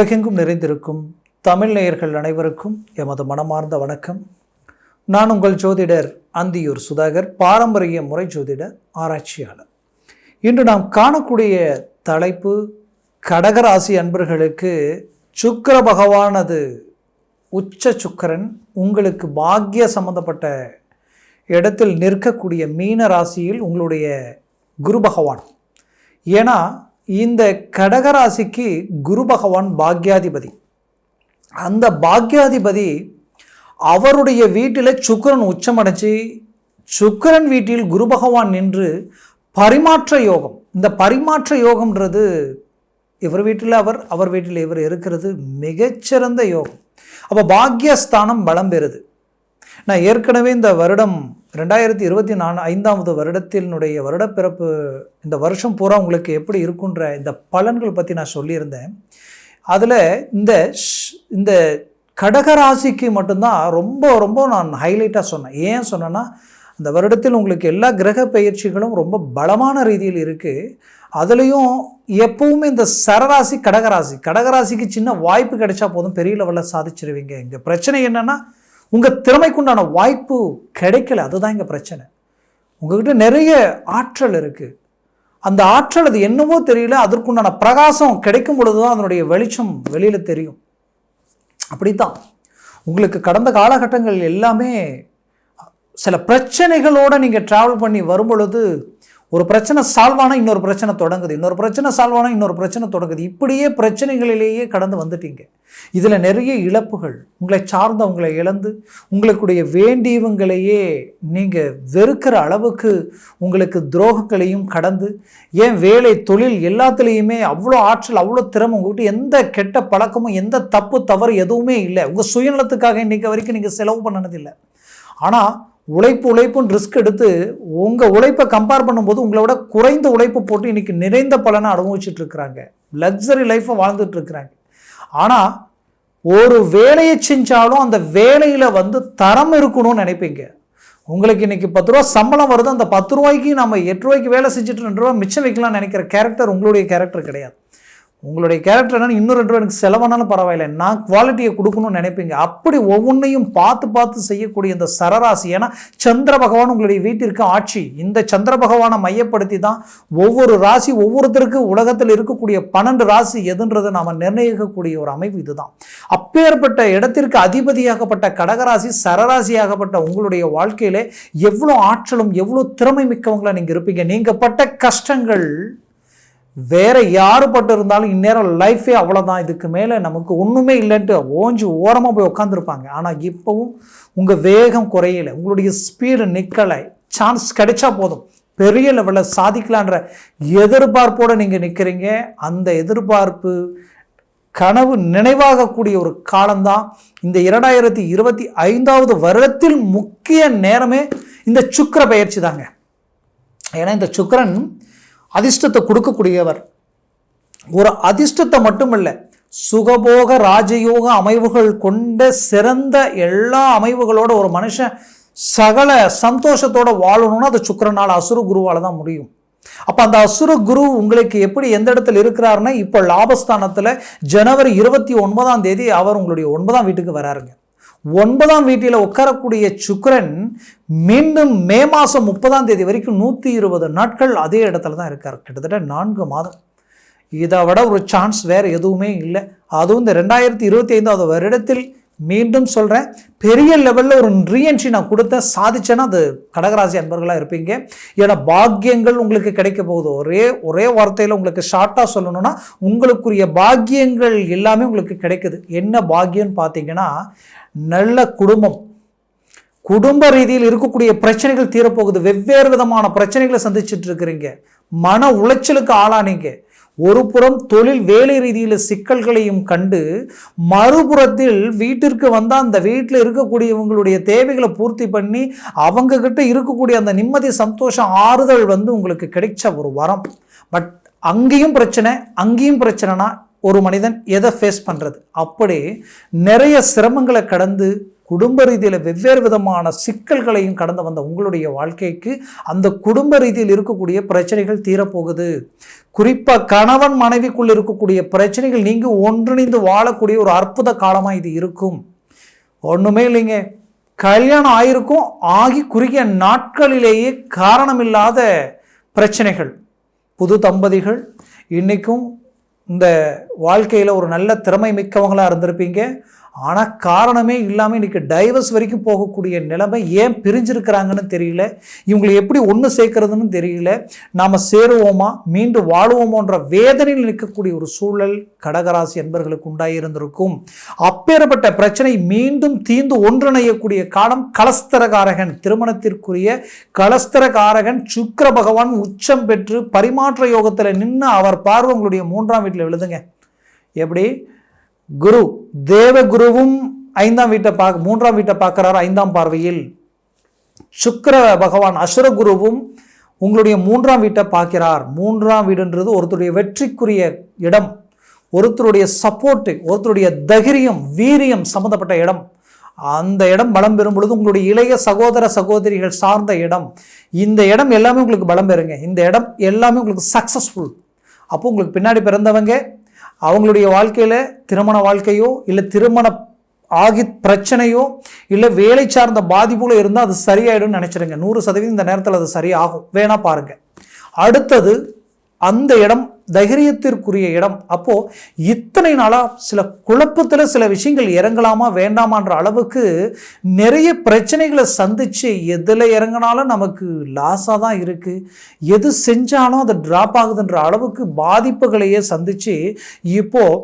உலகெங்கும் நிறைந்திருக்கும் தமிழ் நேயர்கள் அனைவருக்கும் எமது மனமார்ந்த வணக்கம். நான் உங்கள் ஜோதிடர் அந்தியூர் சுதாகர் பாரம்பரிய முறை ஜோதிடர் ஆராய்ச்சியாளர். இன்று நாம் காணக்கூடிய தலைப்பு கடகராசி அன்பர்களுக்கு சுக்கிர பகவானது உச்ச சுக்கிரன் உங்களுக்கு பாக்கிய சம்பந்தப்பட்ட இடத்தில் நிற்கக்கூடிய மீன ராசியில் உங்களுடைய குரு பகவான். ஏன்னா இந்த கடகராசிக்கு குரு பகவான் பாக்யாதிபதி. அந்த பாக்யாதிபதி அவருடைய வீட்டில் சுக்கிரன் உச்சமடைஞ்சு சுக்கிரன் வீட்டில் குரு பகவான் நின்று பரிமாற்ற யோகம். இந்த பரிமாற்ற யோகம்ன்றது இவர் வீட்டில் அவர் அவர் வீட்டில் இவர் இருக்கிறது மிகச்சிறந்த யோகம். அப்போ பாக்யஸ்தானம் பலம் பெறுது. நான் ஏற்கனவே இந்த வருடம் ரெண்டாயிரத்தி இருபத்தி நாலு ஐந்தாவது வருடத்தினுடைய வருடப்பிறப்பு இந்த வருஷம் பூரா உங்களுக்கு எப்படி இருக்குன்ற இந்த பலன்கள் பற்றி நான் சொல்லியிருந்தேன். அதில் இந்த ஷ்- இந்த கடகராசிக்கு மட்டும்தான் ரொம்ப ரொம்ப நான் ஹைலைட்டாக சொன்னேன். ஏன் சொன்னேன்னா அந்த வருடத்தில் உங்களுக்கு எல்லா கிரக பயிற்சிகளும் ரொம்ப பலமான ரீதியில் இருக்குது அதுலேயும் எப்பவுமே இந்த சரராசி கடகராசி கடகராசிக்கு சின்ன வாய்ப்பு கிடைச்சா போதும் பெரிய லெவலில் சாதிச்சிருவீங்க. இங்கே பிரச்சனை என்னென்னா உங்கள் திறமைக்குண்டான வாய்ப்பு கிடைக்கல. அதுதான் இங்கே பிரச்சனை. உங்ககிட்ட நிறைய ஆற்றல் இருக்குது அந்த ஆற்றல் அது என்னவோ தெரியல. அதற்குண்டான பிரகாசம் கிடைக்கும் பொழுது தான் அதனுடைய வெளிச்சம் வெளியில் தெரியும். அப்படித்தான். உங்களுக்கு கடந்த காலகட்டங்கள் எல்லாமே சில பிரச்சனைகளோடு நீங்கள் ட்ராவல் பண்ணி வரும் பொழுது ஒரு பிரச்சனை சால்வ் ஆனால் இன்னொரு பிரச்சனை தொடங்குது இன்னொரு பிரச்சனை சால்வ் ஆனால் இன்னொரு பிரச்சனை தொடங்குது. இப்படியே பிரச்சனைகளிலேயே கடந்து வந்துட்டீங்க. இதில் நிறைய இழப்புகள். உங்களை சார்ந்தவங்களை இழந்து உங்களுக்குடைய வேண்டியவங்களையே நீங்கள் வெறுக்கிற அளவுக்கு உங்களுக்கு துரோகங்களையும் கடந்து ஏன் வேலை தொழில் எல்லாத்துலேயுமே அவ்வளோ ஆற்றல் அவ்வளோ திறமை உங்கள்கிட்ட எந்த கெட்ட பழக்கமும் எந்த தப்பு தவறு எதுவுமே இல்லை. உங்கள் சுயநலத்துக்காக இன்றைக்கு வரைக்கும் நீங்கள் செலவு பண்ணனதில்லை. ஆனால் உழைப்பு உழைப்புன்னு ரிஸ்க் எடுத்து உங்கள் உழைப்பை கம்பேர் பண்ணும்போது உங்களை விட குறைந்த உழைப்பு போட்டு இன்றைக்கி நிறைந்த பலனை அனுபவிச்சுட்டு இருக்கிறாங்க. லக்ஸரி லைஃப்பை வாழ்ந்துட்டு இருக்கிறாங்க. ஆனால் ஒரு வேலையை செஞ்சாலும் அந்த வேலையில் வந்து தரம் இருக்கணும்னு நினைப்பீங்க. உங்களுக்கு இன்னைக்கு பத்து ரூபா சம்பளம் வருது அந்த பத்து ரூபாய்க்கு நம்ம எட்டு ரூபாய்க்கு வேலை செஞ்சுட்டு ரெண்டு ரூபா மிச்சம் வைக்கலாம்னு நினைக்கிற கேரக்டர் உங்களுடைய கேரக்டர் கிடையாது. உங்களுடைய கேரக்டர் என்னென்னு இன்னும் ரெண்டு ரூபா எனக்கு செலவானாலும் பரவாயில்ல. நான் குவாலிட்டியை கொடுக்கணும்னு நினைப்பீங்க. அப்படி ஒவ்வொன்றையும் பார்த்து பார்த்து செய்யக்கூடிய இந்த சரராசி ஏன்னா சந்திர பகவான் உங்களுடைய வீட்டிற்கு ஆட்சி. இந்த சந்திர பகவானை மையப்படுத்தி தான் ஒவ்வொரு ராசி ஒவ்வொருத்தருக்கு உலகத்தில் இருக்கக்கூடிய பன்னெண்டு ராசி எதுன்றதை நாம் நிர்ணயிக்கக்கூடிய ஒரு அமைப்பு இதுதான். அப்பேற்பட்ட இடத்திற்கு அதிபதியாகப்பட்ட கடகராசி சரராசியாகப்பட்ட உங்களுடைய வாழ்க்கையிலே எவ்வளோ ஆற்றலும் எவ்வளோ திறமை மிக்கவங்களாக நீங்கள் இருப்பீங்க. நீங்கள் பட்ட கஷ்டங்கள் வேற யாருப்பட்டு இருந்தாலும் இந்நேரம் லைஃபே அவ்வளோதான் இதுக்கு மேலே நமக்கு ஒன்றுமே இல்லைன்ட்டு ஓஞ்சி ஓரமாக போய் உட்காந்துருப்பாங்க ஆனால் இப்போவும் உங்கள் வேகம் குறையலை. உங்களுடைய ஸ்பீடு நிற்கலை சான்ஸ் கிடைச்சா போதும். பெரிய லெவலில் சாதிக்கலான்ற எதிர்பார்ப்போடு நீங்கள் நிற்கிறீங்க அந்த எதிர்பார்ப்பு கனவு நினைவாகக்கூடிய ஒரு காலம்தான். இந்த இரண்டாயிரத்தி இருபத்தி ஐந்தாவது வருடத்தில் முக்கிய நேரமே இந்த சுக்கர பயிற்சி தாங்க. ஏன்னா இந்த சுக்கரன் அதிர்ஷ்டத்தை கொடுக்கக்கூடியவர். ஒரு அதிர்ஷ்டத்தை மட்டுமல்ல சுகபோக ராஜயோக அமைவுகள் கொண்ட சிறந்த எல்லா அமைவுகளோட ஒரு மனுஷன் சகல சந்தோஷத்தோட வாழணும்னா அது சுக்கரனால் அசுர குருவால் தான் முடியும். அப்போ அந்த அசுர குரு உங்களுக்கு எப்படி எந்த இடத்துல இருக்கிறாருன்னா இப்போ லாபஸ்தானத்தில் ஜனவரி இருபத்தி ஒன்பதாம் தேதி அவர் உங்களுடைய ஒன்பதாம் வீட்டுக்கு வராருங்க. ஒன்பதாம் வீட்டில் உட்காரக்கூடிய சுக்கரன் மீண்டும் மே மாதம் முப்பதாம் தேதி வரைக்கும் நூற்றி இருபது நாட்கள் அதே இடத்துல தான் இருக்கார். கிட்டத்தட்ட நான்கு மாதம். இதை விட ஒரு சான்ஸ் வேறு எதுவுமே இல்லை. அதுவும் இந்த ரெண்டாயிரத்தி இருபத்தி ஐந்தாவது வருடத்தில் மீண்டும் சொல்கிறேன் பெரிய லெவலில் ஒரு ரீஎன்ட்ரி நான் கொடுத்தேன் சாதிச்சேன்னா அது கடகராசி அன்பர்களாக இருப்பீங்க. ஏன்னா பாக்கியங்கள் உங்களுக்கு கிடைக்க போகுது. ஒரே ஒரே வார்த்தையில் உங்களுக்கு ஷார்ட்டாக சொல்லணும்னா உங்களுக்குரிய பாக்கியங்கள் எல்லாமே உங்களுக்கு கிடைக்குது. என்ன பாக்கியம்னு பார்த்தீங்கன்னா நல்ல குடும்பம். குடும்ப ரீதியில் இருக்கக்கூடிய பிரச்சனைகள் தீரப்போகுது. வெவ்வேறு விதமான பிரச்சனைகளை சந்திச்சுட்டு இருக்கிறீங்க. மன உளைச்சலுக்கு ஆளானீங்க. ஒரு புறம் தொழில் வேலை ரீதியில் சிக்கல்களையும் கண்டு மறுபுறத்தில் வீட்டிற்கு வந்தால் அந்த வீட்டில் இருக்கக்கூடியவங்களுடைய தேவைகளை பூர்த்தி பண்ணி அவங்கக்கிட்ட இருக்கக்கூடிய அந்த நிம்மதி சந்தோஷம் ஆறுதல் வந்து உங்களுக்கு கிடைச்ச ஒரு வரம். பட் அங்கேயும் பிரச்சனை அங்கேயும் பிரச்சனைனா ஒரு மனிதன் எதை ஃபேஸ் பண்ணுறது அப்படி நிறைய சிரமங்களை கடந்து குடும்ப ரீதியில் வெவ்வேறு விதமான சிக்கல்களையும் கடந்து வந்த உங்களுடைய வாழ்க்கைக்கு அந்த குடும்ப ரீதியில் இருக்கக்கூடிய பிரச்சனைகள் தீரப்போகுது. குறிப்பாக கணவன் மனைவிக்குள் இருக்கக்கூடிய பிரச்சனைகள் நீங்கள் ஒன்றிணைந்து வாழக்கூடிய ஒரு அற்புத காலமாக இது இருக்கும். ஒன்றுமே இல்லைங்க. கல்யாணம் ஆயிருக்கும் ஆகி குறுகிய நாட்களிலேயே காரணமில்லாத பிரச்சனைகள் புது தம்பதிகள் இன்றைக்கும் இந்த வாழ்க்கையில் ஒரு நல்ல திறமை மிக்கவங்களாக இருந்திருப்பீங்க. ஆனால் காரணமே இல்லாமல் இன்றைக்கி டைவர்ஸ் வரைக்கும் போகக்கூடிய நிலைமை ஏன் பிரிஞ்சிருக்கிறாங்கன்னு தெரியல. இவங்களை எப்படி ஒன்று சேர்க்கறதுன்னு தெரியல. நாம் சேருவோமா? மீண்டும் வாழுவோமோன்ற வேதனையில் நிற்கக்கூடிய ஒரு சூழல் கடகராசி என்பர்களுக்கு உண்டாயிருந்திருக்கும். அப்பேற்பட்ட பிரச்சனை மீண்டும் தீந்து ஒன்றிணையக்கூடிய காலம் கலஸ்தரகாரகன். திருமணத்திற்குரிய கலஸ்தரகாரகன் சுக்கர பகவான் உச்சம் பெற்று பரிமாற்ற யோகத்தில் நின்று அவர் பார்வை உங்களுடைய மூன்றாம் வீட்டில் விழுதுங்க. எப்படி? குரு தேவ குருவும் ஐந்தாம் வீட்டை பார்க்க மூன்றாம் வீட்டை பார்க்குறாரு ஐந்தாம் பார்வையில். சுக்கர பகவான் அசுர குருவும் உங்களுடைய மூன்றாம் வீட்டை பார்க்கிறார். மூன்றாம் வீடுன்றது ஒருத்தருடைய வெற்றிக்குரிய இடம் ஒருத்தருடைய சப்போர்ட்டு ஒருத்தருடைய தைரியம் வீரியம் சம்மந்தப்பட்ட இடம். அந்த இடம் பலம் பெறும் பொழுது உங்களுடைய இளைய சகோதர சகோதரிகள் சார்ந்த இடம். இந்த இடம் எல்லாமே உங்களுக்கு பலம் பெறுங்க. இந்த இடம் எல்லாமே உங்களுக்கு சக்ஸஸ்ஃபுல் அப்போ உங்களுக்கு பின்னாடி பிறந்தவங்க அவங்களுடைய வாழ்க்கையில் திருமண வாழ்க்கையோ இல்லை திருமண ஆகி பிரச்சனையோ இல்லை வேலை சார்ந்த பாதிப்புகளோ இருந்தால் அது சரியாயிடும்னு நினச்சிடுங்க. நூறு சதவீதம் இந்த நேரத்தில் அது சரியாகும். வேணா பாருங்கள் அடுத்தது அந்த இடம் தைரியத்திற்குரிய இடம். அப்போ இத்தனை நாளாக சில குழப்பத்தில் சில விஷயங்கள் இறங்கலாமா வேண்டாமான்ற அளவுக்கு நிறைய பிரச்சனைகளை சந்திச்சு எதில் இறங்கினாலும் நமக்கு லாஸாக தான் இருக்குது எது செஞ்சாலும் அது ட்ராப் ஆகுதுன்ற அளவுக்கு பாதிப்புகளையே சந்திச்சு இப்போது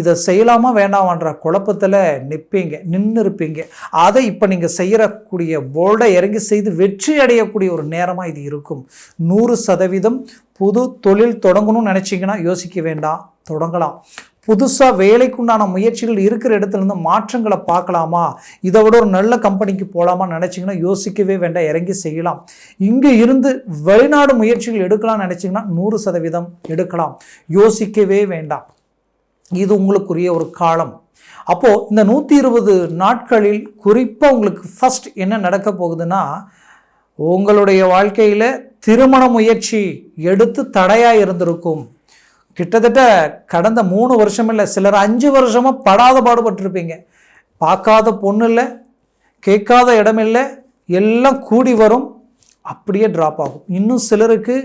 இதை செய்யலாமா வேண்டாமான்ற குழப்பத்தில் நிற்பீங்க நின்று இருப்பீங்க அதை இப்போ நீங்கள் செய்யக்கூடிய போல்டை இறங்கி செய்து வெற்றி அடையக்கூடிய ஒரு நேரமாக இது இருக்கும். நூறு சதவீதம் புது தொழில் தொடங்கணும்னு நினச்சிங்கன்னா யோசிக்க வேண்டாம் தொடங்கலாம். புதுசாக வேலைக்குண்டான முயற்சிகள் இருக்கிற இடத்துலேருந்து மாற்றங்களை பார்க்கலாமா? இதை விட ஒரு நல்ல கம்பெனிக்கு போகலாமா நினச்சிங்கன்னா யோசிக்கவே வேண்டாம் இறங்கி செய்யலாம். இங்கே இருந்து வெளிநாடு முயற்சிகள் எடுக்கலாம்னு நினச்சிங்கன்னா நூறு சதவீதம் எடுக்கலாம். யோசிக்கவே வேண்டாம். இது உங்களுக்குரிய ஒரு காலம். அப்போது இந்த நூற்றி இருபது நாட்களில் குறிப்பாக உங்களுக்கு ஃபஸ்ட் என்ன நடக்க போகுதுன்னா உங்களுடைய வாழ்க்கையில் திருமண முயற்சி எடுத்து தடையாக இருந்திருக்கும். கிட்டத்தட்ட கடந்த மூணு வருஷம் இல்லை சிலர் அஞ்சு வருஷமாக படாத பாடுபட்டிருப்பீங்க. பார்க்காத பொண்ணு இல்லை கேட்காத இடம் இல்லை எல்லாம் கூடி வரும் அப்படியே ட்ராப் ஆகும். இன்னும் சிலருக்கு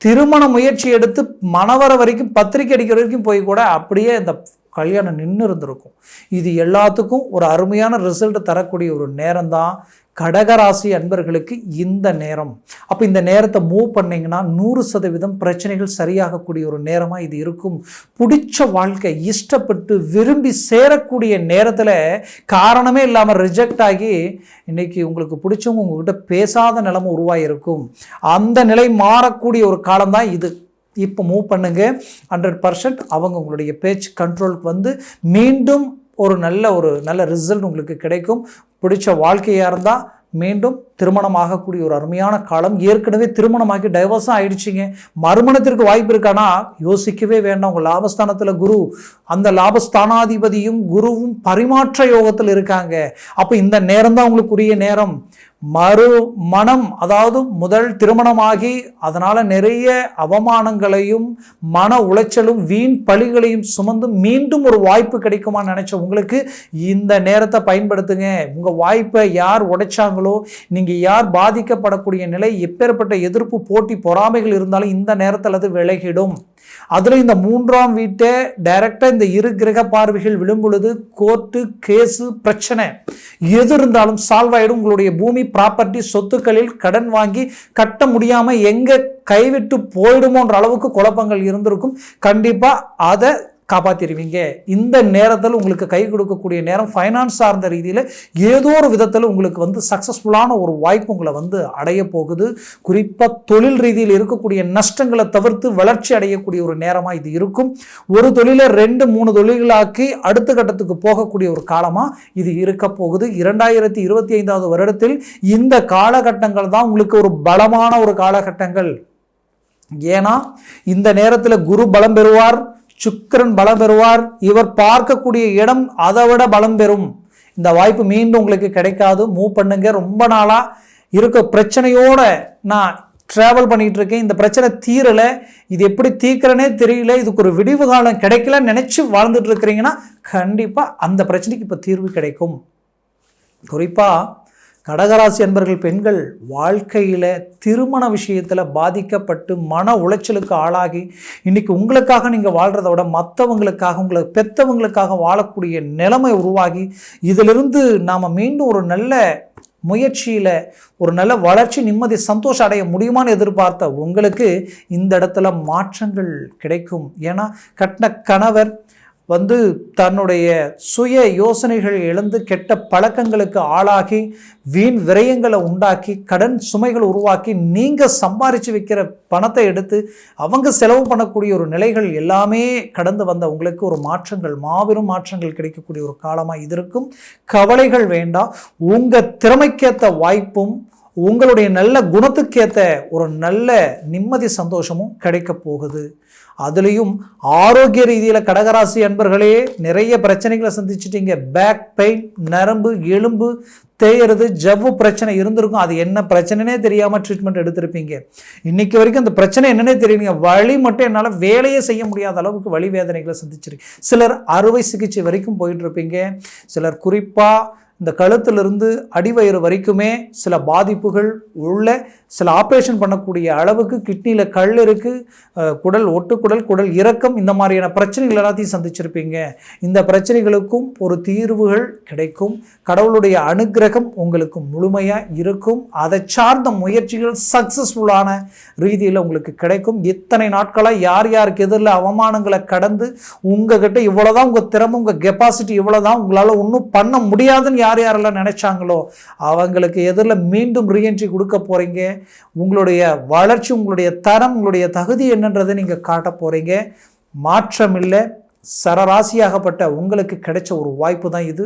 திருமண முயற்சி எடுத்து மணவர வரைக்கும் பத்திரிக்கை அடிக்கிற வரைக்கும் போய் கூட அப்படியே இந்த கல்யாணம் நின்று இருந்திருக்கும் இது எல்லாத்துக்கும் ஒரு அருமையான ரிசல்ட் தரக்கூடிய ஒரு நேரம் தான் கடகராசி அன்பர்களுக்கு இந்த நேரம். அப்போ இந்த நேரத்தை மூவ் பண்ணிங்கன்னா நூறு சதவீதம் பிரச்சனைகள் சரியாகக்கூடிய ஒரு நேரமாக இது இருக்கும். பிடிச்ச வாழ்க்கை இஷ்டப்பட்டு விரும்பி சேரக்கூடிய நேரத்தில் காரணமே இல்லாமல் ரிஜெக்ட் ஆகி இன்றைக்கி உங்களுக்கு பிடிச்சவங்க உங்ககிட்ட பேசாத நிலைமை உருவாகிருக்கும் அந்த நிலை மாறக்கூடிய ஒரு காலம்தான் இது. இப்போ மூவ் பண்ணுங்க. ஹண்ட்ரட் பர்சன்ட் அவங்க உங்களுடைய பேச்சு கண்ட்ரோலுக்கு வந்து மீண்டும் ஒரு நல்ல ஒரு நல்ல ரிசல்ட் உங்களுக்கு கிடைக்கும். பிடிச்ச வாழ்க்கையாக இருந்தால் மீண்டும் திருமணம் ஆகக்கூடிய ஒரு அருமையான காலம். ஏற்கனவே திருமணமாகி டைவர்ஸாக ஆயிடுச்சிங்க. மறுமணத்திற்கு வாய்ப்பு இருக்கானா யோசிக்கவே வேண்டாம். உங்கள் லாபஸ்தானத்தில் குரு அந்த லாபஸ்தானாதிபதியும் குருவும் பரிமாற்ற யோகத்தில் இருக்காங்க. அப்போ இந்த நேரம் தான் உங்களுக்கு உரிய நேரம். மறு மனம் அதாவது முதல் திருமணமாகி அதனால் நிறைய அவமானங்களையும் மன உளைச்சலும் வீண் பழிகளையும் சுமந்து மீண்டும் ஒரு வாய்ப்பு கிடைக்குமான்னு நினச்ச உங்களுக்கு இந்த நேரத்தை பயன்படுத்துங்க. உங்கள் வாய்ப்பை யார் உடைச்சாங்களோ நீங்கள் யார் பாதிக்கப்படக்கூடிய நிலை எப்பேற்பட்ட எதிர்ப்பு போட்டி பொறாமைகள் இருந்தாலும் இந்த நேரத்தில் அது விலகிடும். அதில் இந்த மூன்றாம் வீட்டை டைரக்டாக இந்த இரு கிரக பார்வைகள் விழும்பொழுது கோர்ட்டு கேஸு பிரச்சனை. எது இருந்தாலும் சால்வ் ஆகிடும் உங்களுடைய பூமி ப்ராப்பர்ட்டி சொத்துக்களில் கடன் வாங்கி கட்ட முடியாமல் எங்கே கைவிட்டு போயிடுமோன்ற அளவுக்கு குழப்பங்கள் இருந்திருக்கும். கண்டிப்பாக அதை காப்பாற்றிடுவீங்க இந்த நேரத்தில் உங்களுக்கு கை கொடுக்கக்கூடிய நேரம் ஃபைனான்ஸ் சார்ந்த ரீதியில் ஏதோ ஒரு விதத்தில் உங்களுக்கு வந்து சக்ஸஸ்ஃபுல்லான ஒரு வாய்ப்பு உங்களை வந்து அடைய போகுது. குறிப்பாக தொழில் ரீதியில் இருக்கக்கூடிய நஷ்டங்களை தவிர்த்து வளர்ச்சி அடையக்கூடிய ஒரு நேரமாக இது இருக்கும். ஒரு தொழிலை ரெண்டு மூணு தொழில்களாக்கி அடுத்த கட்டத்துக்கு போகக்கூடிய ஒரு காலமாக இது இருக்க போகுது. இரண்டாயிரத்தி இருபத்தி ஐந்தாவது வருடத்தில் இந்த காலகட்டங்கள் தான் உங்களுக்கு ஒரு பலமான ஒரு காலகட்டங்கள். ஏன்னா இந்த நேரத்தில் குரு பலம் பெறுவார். சுக்கரன் பலம் பெறுவார். இவர் பார்க்கக்கூடிய இடம் அதை விட பலம் பெறும். இந்த வாய்ப்பு மீண்டும் உங்களுக்கு கிடைக்காது. மூவ் பண்ணுங்க. ரொம்ப நாளாக இருக்க பிரச்சனையோட நான் ட்ராவல் பண்ணிகிட்டு இருக்கேன். இந்த பிரச்சனை தீரலை. இது எப்படி தீக்கிறனே தெரியல. இதுக்கு ஒரு விடிவு காலம் கிடைக்கலன்னு நினச்சி வாழ்ந்துட்டு இருக்கிறீங்கன்னா கண்டிப்பாக அந்த பிரச்சனைக்கு இப்போ தீர்வு கிடைக்கும். குறிப்பாக கடகராசி அன்பர்கள் பெண்கள் வாழ்க்கையில் திருமண விஷயத்தில் பாதிக்கப்பட்டு மன உளைச்சலுக்கு ஆளாகி இன்றைக்கி உங்களுக்காக நீங்கள் வாழ்கிறத விட மற்றவங்களுக்காக உங்களை பெற்றவங்களுக்காக வாழக்கூடிய நிலைமை உருவாகி இதிலிருந்து நாம் மீண்டும் ஒரு நல்ல முயற்சியில் ஒரு நல்ல வளர்ச்சி நிம்மதி சந்தோஷம் அடைய முடியுமான்னு எதிர்பார்த்த உங்களுக்கு இந்த இடத்துல மாற்றங்கள் கிடைக்கும். ஏன்னா கட்டின கணவர் வந்து தன்னுடைய சுய யோசனைகள் எழுந்து கெட்ட பழக்கங்களுக்கு ஆளாகி வீண் விரயங்களை உண்டாக்கி கடன் சுமைகள் உருவாக்கி நீங்கள் சம்பாரித்து வைக்கிற பணத்தை எடுத்து அவங்க செலவு பண்ணக்கூடிய ஒரு நிலைகள் எல்லாமே கடந்து வந்த உங்களுக்கு ஒரு மாற்றங்கள் மாபெரும் மாற்றங்கள் கிடைக்கக்கூடிய ஒரு காலமாக இது இருக்கும். கவலைகள் வேண்டாம். உங்கள் திறமைக்கேற்ற வாய்ப்பும் உங்களுடைய நல்ல குணத்துக்கேற்ற ஒரு நல்ல நிம்மதி சந்தோஷமும் கிடைக்க போகுது. அதுலேயும் ஆரோக்கிய ரீதியில் கடகராசி அன்பர்களே நிறைய பிரச்சனைகளை சந்திச்சிட்டீங்க. பேக் பெயின் நரம்பு எலும்பு தேயறது ஜவ்வு பிரச்சனை இருந்திருக்கும். அது என்ன பிரச்சனைனே தெரியாமல் ட்ரீட்மெண்ட் எடுத்திருப்பீங்க. இன்னைக்கு வரைக்கும் அந்த பிரச்சனை என்னன்னே தெரியுங்க வழி மட்டும் என்னால் வேலையே செய்ய முடியாத அளவுக்கு வழி வேதனைகளை சந்திச்சிருக்கு. சிலர் அறுவை சிகிச்சை வரைக்கும் போயிட்டுருப்பீங்க சிலர் குறிப்பாக இந்த கழுத்திலிருந்து அடிவயிறு வரைக்குமே சில பாதிப்புகள் உள்ள சில ஆப்ரேஷன் பண்ணக்கூடிய அளவுக்கு கிட்னியில் கல் இருக்குது குடல் ஒட்டுக்குடல் குடல் இறக்கம் இந்த மாதிரியான பிரச்சனைகள் எல்லாத்தையும் சந்திச்சிருப்பீங்க. இந்த பிரச்சனைகளுக்கும் ஒரு தீர்வுகள் கிடைக்கும். கடவுளுடைய அனுகிரகம் உங்களுக்கு முழுமையாக இருக்கும். அதை சார்ந்த முயற்சிகள் சக்ஸஸ்ஃபுல்லான ரீதியில் உங்களுக்கு கிடைக்கும். இத்தனை நாட்களாக யார் யாருக்கு எதிரில் அவமானங்களை கடந்து உங்ககிட்ட இவ்வளோதான் உங்கள் திறமை உங்கள் கெப்பாசிட்டி இவ்வளோதான் உங்களால் ஒன்றும் பண்ண முடியாதுன்னு யார் யாரெல்லாம் நினைச்சாங்களோ அவங்களுக்கு எதிரில் மீண்டும் ரீஎன்ட்ரி கொடுக்க போகிறீங்க உங்களுடைய வளர்ச்சி உங்களுடைய தரம் உங்களுடைய தகுதி என்னன்றதை நீங்கள் காட்ட போகிறீங்க மாற்றம் இல்லை சரராசியாகப்பட்ட உங்களுக்கு கிடைச்ச ஒரு வாய்ப்பு தான் இது.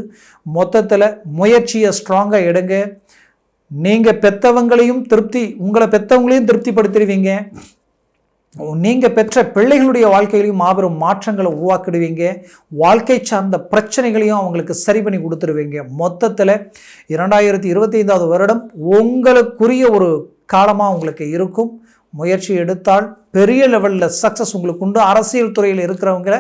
மொத்தத்தில் முயற்சியை ஸ்ட்ராங்காக எடுங்க. நீங்கள் பெற்றவங்களையும் திருப்தி உங்களை பெற்றவங்களையும் திருப்திப்படுத்திடுவீங்க. நீங்கள் பெற்ற பிள்ளைகளுடைய வாழ்க்கையிலையும் மாபெரும் மாற்றங்களை உருவாக்கிடுவீங்க. வாழ்க்கை சார்ந்த பிரச்சனைகளையும் அவங்களுக்கு சரி பண்ணி கொடுத்துருவீங்க மொத்தத்தில் இரண்டாயிரத்தி இருபத்தி ஐந்தாவது வருடம் உங்களுக்குரிய ஒரு காலமாக உங்களுக்கு இருக்கும். முயற்சி எடுத்தால் பெரிய லெவலில் சக்ஸஸ் உங்களுக்கு உண்டு. அரசியல் துறையில் இருக்கிறவங்கள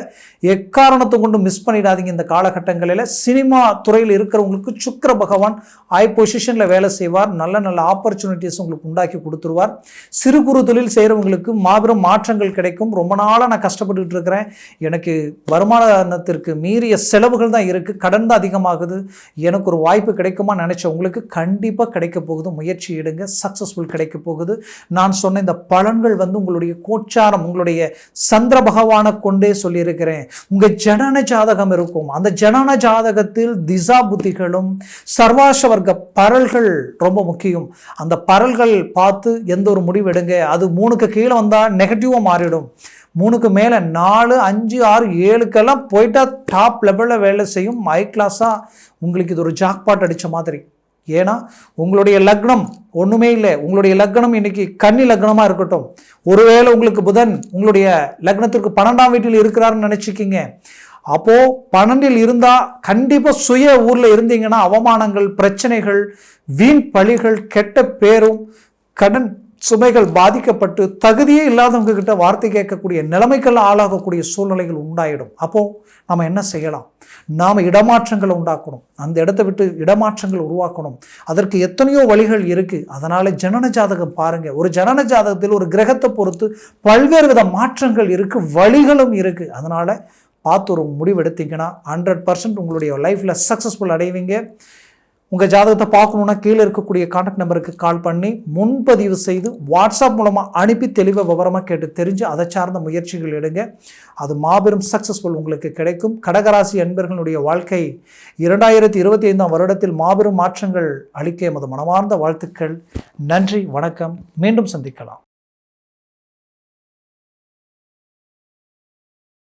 எக்காரணத்தை கொண்டு மிஸ் பண்ணிடாதீங்க இந்த காலகட்டங்களில். சினிமா துறையில் இருக்கிறவங்களுக்கு சுக்கர பகவான் ஐ பொசிஷனில் வேலை செய்வார். நல்ல நல்ல ஆப்பர்ச்சுனிட்டிஸ் உங்களுக்கு உண்டாக்கி கொடுத்துருவார். சிறு குறு தொழில் செய்கிறவங்களுக்கு மாபெரும் மாற்றங்கள் கிடைக்கும். ரொம்ப நாளாக நான் கஷ்டப்பட்டுக்கிட்டு இருக்கிறேன். எனக்கு வருமானத்திற்கு மீறிய செலவுகள் தான் இருக்குது கடன் தான் அதிகமாகுது. எனக்கு ஒரு வாய்ப்பு கிடைக்குமா நினச்ச உங்களுக்கு கண்டிப்பாக கிடைக்க போகுது. முயற்சி எடுங்க. சக்ஸஸ்ஃபுல் கிடைக்க போகுது. நான் சொன்ன இந்த பலன்கள் வந்து உங்களுடைய கோச்சாரம் உங்களுடைய சந்திர பகவானை கொண்டே சொல்லியிருக்கிறேன். உங்கள் ஜனன ஜாதகம் இருக்கும். அந்த ஜனன ஜாதகத்தில் திசா புத்திகளும் சர்வாச வர்க்க பரல்கள் ரொம்ப முக்கியம். அந்த பரல்கள் பார்த்து எந்த ஒரு முடிவு எடுங்க. அது மூணுக்கு கீழே வந்தால் நெகட்டிவாக மாறிடும். மூணுக்கு மேலே நாலு அஞ்சு ஆறு ஏழுக்கெல்லாம் போயிட்டா டாப் லெவலில் வேலை செய்யும். ஹை கிளாஸாக உங்களுக்கு இது ஒரு ஜாக்பாட் அடித்த மாதிரி. ஏன்னா உங்களுடைய லக்னம் ஒன்றுமே இல்லை. உங்களுடைய லக்னம் இன்னைக்கு கன்னி லக்னமாக இருக்கட்டும். ஒருவேளை உங்களுக்கு புதன் உங்களுடைய லக்னத்திற்கு பன்னெண்டாம் வீட்டில் இருக்கிறாருன்னு நினச்சிக்கிங்க. அப்போது பன்னெண்டில் இருந்தால் கண்டிப்பாக சுய ஊரில் இருந்தீங்கன்னா அவமானங்கள் பிரச்சனைகள் வீண் பழிகள் கெட்ட பேரும் கடன் சுமைகள் பாதிக்கப்பட்டு தகுதியே இல்லாதவங்க கிட்ட வார்த்தை கேட்கக்கூடிய நிலைமைகள் ஆளாகக்கூடிய சூழ்நிலைகள் உண்டாயிடும். அப்போ நம்ம என்ன செய்யலாம்? நாம் இடமாற்றங்களை உண்டாக்கணும். அந்த இடத்த விட்டு இடமாற்றங்கள் உருவாக்கணும். அதற்கு எத்தனையோ வழிகள் இருக்குது அதனால் ஜனன ஜாதகம் பாருங்கள் ஒரு ஜனன ஜாதகத்தில் ஒரு கிரகத்தை பொறுத்து பல்வேறு வித மாற்றங்கள் இருக்குது வழிகளும் இருக்குது அதனால் பார்த்து ஒரு முடிவெடுத்தீங்கன்னா ஹண்ட்ரட் பர்சன்ட் உங்களுடைய லைஃப்பில் சக்ஸஸ்ஃபுல் அடைவீங்க. உங்கள் ஜாதகத்தை பார்க்கணுன்னா கீழே இருக்கக்கூடிய கான்டாக்ட் நம்பருக்கு கால் பண்ணி முன்பதிவு செய்து வாட்ஸ்அப் மூலமாக அனுப்பி தெளிவாக விவரமாக கேட்டு தெரிஞ்சு அதை சார்ந்த முயற்சிகள் எடுங்க. அது மாபெரும் சக்ஸஸ்ஃபுல் உங்களுக்கு கிடைக்கும். கடகராசி அன்பர்களுடைய வாழ்க்கை இரண்டாயிரத்தி இருபத்தி ஐந்தாம் வருடத்தில் மாபெரும் மாற்றங்கள் அளிக்க எமது மனமார்ந்த வாழ்த்துக்கள். நன்றி வணக்கம். மீண்டும் சந்திக்கலாம்.